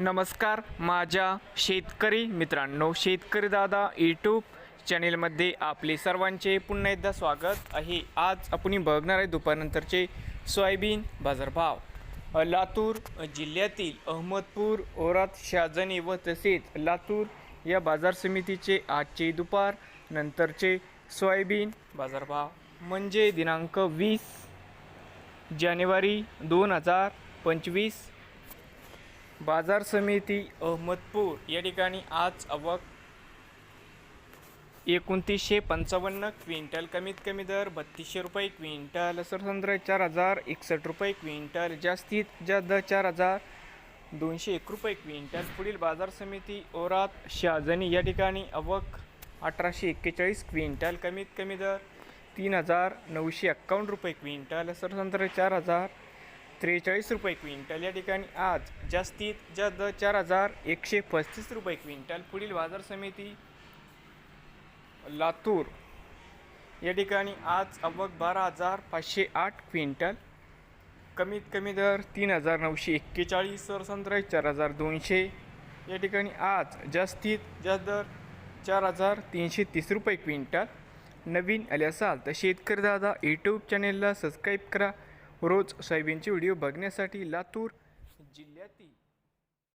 नमस्कार माझ्या शेतकरी मित्रांनो शेतकरी दादा यूट्यूब चॅनेलमध्ये आपले सर्वांचे पुन्हा एकदा स्वागत आहे. आज आपण बघणार आहे दुपारनंतरचे सोयाबीन बाजारभाव. लातूर जिल्ह्यातील अहमदपूर ओरात शाजनी व तसेच लातूर या बाजार समितीचे आजचे दुपार नंतरचे सोयाबीन बाजारभाव. म्हणजे दिनांक वीस जानेवारी दोन हजार पंचवीस बाजार समिती अहमदपूर. या ठिकाणी आज अवक एकोणतीसशे पंचावन्न क्विंटल कमीत कमी दर बत्तीसशे रुपये क्विंटल सरसंद्र चार हजार एकसष्ट रुपये क्विंटल जास्तीत जास्त चार हजार दोनशे एक रुपये क्विंटल. पुढील बाजार समिती ओरात शाहजनी. या ठिकाणी अवक अठराशे एक्केचाळीस क्विंटल कमीत कमी दर तीन हजार नऊशे एक्कावन्न रुपये क्विंटल सरसंद्र चार हजार त्रेचाळीस रुपये क्विंटल. या ठिकाणी आज जास्तीत जास्त दर चार हजार एकशे पस्तीस रुपये क्विंटल. पुढील बाजार समिती लातूर. या ठिकाणी आज अवघ बारा हजार पाचशे आठ क्विंटल. कमीत कमी दर तीन हजार नऊशे एक्केचाळीस सरसंत्र चार हजार दोनशे. या ठिकाणी आज जास्तीत जास्त दर चार हजार तीनशे तीस रुपये क्विंटल. नवीन आले असाल तर शेतकरी दादा यूट्यूब चॅनेलला सबस्क्राईब करा. रोज सोयाबीनचे व्हिडिओ बघण्यासाठी लातूर जिल्ह्यातील